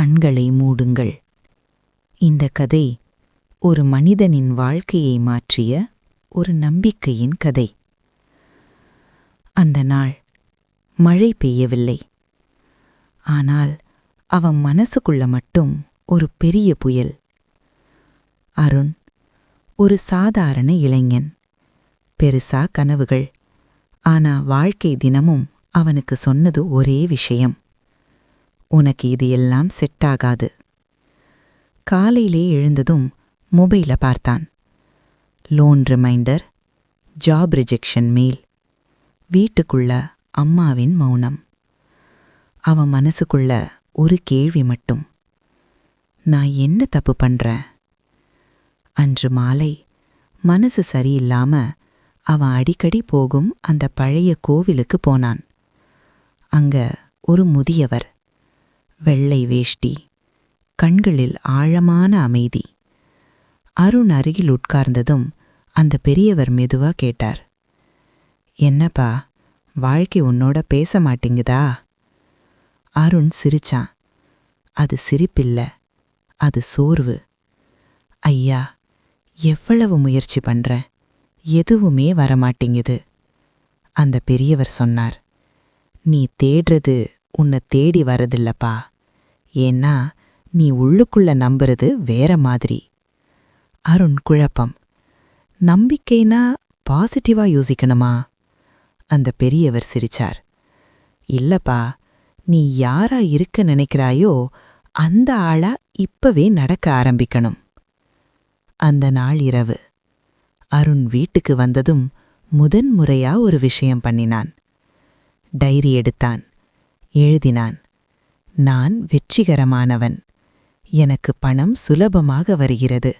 கண்களை மூடுங்கள். இந்த கதை ஒரு மனிதனின் வாழ்க்கையை மாற்றிய ஒரு நம்பிக்கையின் கதை. அந்த நாள் மழை பெய்யவில்லை. ஆனால் அவன் மனசுக்குள்ள மட்டும் ஒரு பெரிய புயல். அருண் ஒரு சாதாரண இளைஞன். பெருசா கனவுகள். ஆனா வாழ்க்கை தினமும் அவனுக்கு சொன்னது ஒரே விஷயம். உனக்கு இது எல்லாம் செட் ஆகாது காலையிலே எழுந்ததும் மொபைல பார்த்தான். Loan reminder job rejection mail வீட்டுக்குள்ள அம்மாவின் மௌனம். அவன் மனசுக்குள்ள ஒரு கேள்வி மட்டும். நான் என்ன தப்பு பண்றேன்? அன்று மாலை மனசு சரியில்லாம அவன் அடிக்கடி போகும் அந்த பழைய கோவிலுக்கு போனான். அங்க ஒரு முதியவர் வெள்ளை வேஷ்டி. கண்களில் ஆழமான அமைதி. அருண் அருகில் உட்கார்ந்ததும் அந்த பெரியவர் மெதுவா கேட்டார். என்னப்பா வாழ்க்கை உன்னோட பேச மாட்டேங்குதா? அருண் சிரிச்சான். அது சிரிப்பில்ல அது சோர்வு. ஐயா எவ்வளவு முயற்சி பண்றேன் எதுவுமே வரமாட்டேங்குது. அந்த பெரியவர் சொன்னார். நீ தேடுறது உன்னை தேடி வரதில்லப்பா. ஏன்னா நீ உள்ளுக்குள்ள நம்புறது வேற மாதிரி. அருண் குழப்பம். நம்பிக்கைனா பாசிட்டிவா யோசிக்கணுமா? அந்த பெரியவர் சிரிச்சார். இல்லப்பா நீ யாரா இருக்க நினைக்கிறாயோ அந்த ஆளா இப்பவே நடக்க ஆரம்பிக்கணும். அந்த நாள் இரவு. அருண் வீட்டுக்கு வந்ததும் முதன் முறையா ஒரு விஷயம் பண்ணினான். டைரி எடுத்தான். எழுதினான். நான் வெற்றிகரமானவன். எனக்கு பணம் சுலபமாக வருகிறது.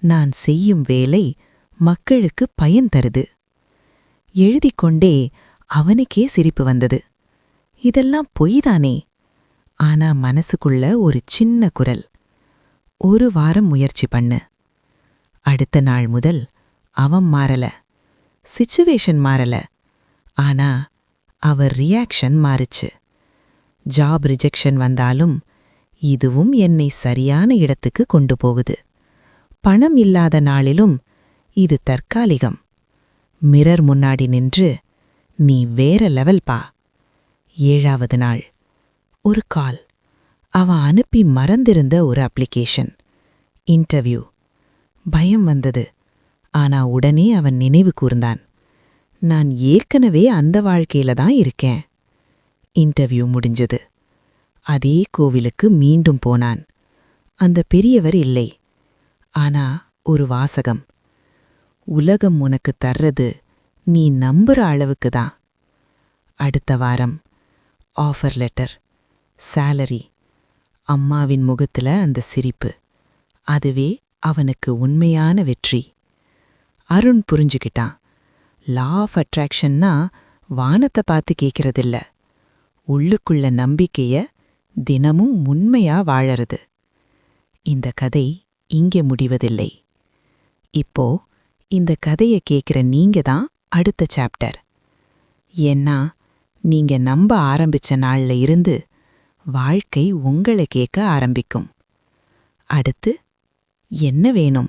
நான் செய்யும் வேலை மக்களுக்கு பயன் தருது. எழுதிக்கொண்டே அவனுக்கே சிரிப்பு வந்தது. இதெல்லாம் பொய்தானே? ஆனா மனசுக்குள்ள ஒரு சின்ன குரல். ஒரு வாரம் முயற்சி பண்ணு. அடுத்த நாள் முதல் அவன் மாறல. சிச்சுவேஷன் மாறல. ஆனா அவர் ரியாக்ஷன் மாறுச்சு. ஜாப் ரிஜெக்ஷன் வந்தாலும் இதுவும் என்னை சரியான இடத்துக்கு கொண்டு போகுது. பணம் இல்லாத நாளிலும் இது தற்காலிகம். மிரர் முன்னாடி நின்று நீ வேற லெவல் பா. ஏழாவது நாள். ஒரு கால். அவன் அனுப்பி மறந்திருந்த ஒரு அப்ளிகேஷன். இன்டர்வியூ. பயம் வந்தது. ஆனா உடனே அவன் நினைவு கூர்ந்தான். நான் ஏற்கனவே அந்த வாழ்க்கையில தான் இருக்கேன். இன்டர்வியூ முடிஞ்சது. அதே கோவிலுக்கு மீண்டும் போனான். அந்த பெரியவர் இல்லை. ஆனா ஒரு வாசகம். உலகம் உனக்கு தர்றது நீ நம்புற அளவுக்கு தான். அடுத்த வாரம் ஆஃபர் லெட்டர் சேலரி அம்மாவின் முகத்துல அந்த சிரிப்பு. அதுவே அவனுக்கு உண்மையான வெற்றி. அருண் புரிஞ்சுக்கிட்டான். லா ஆஃப் அட்ராக்ஷன்னா வானத்தை பார்த்து கேட்கறதில்ல உள்ளுக்குள்ள நம்பிக்கைய தினமும் உண்மையா வாழறது. இந்த கதை இங்கே முடிவதில்லை. இப்போ இந்த கதையை கேட்கிற நீங்க தான் அடுத்த சாப்டர். ஏன்னா நீங்க நம்ப ஆரம்பிச்ச நாள்ல இருந்து வாழ்க்கை உங்களை கேட்க ஆரம்பிக்கும். அடுத்து என்ன வேணும்?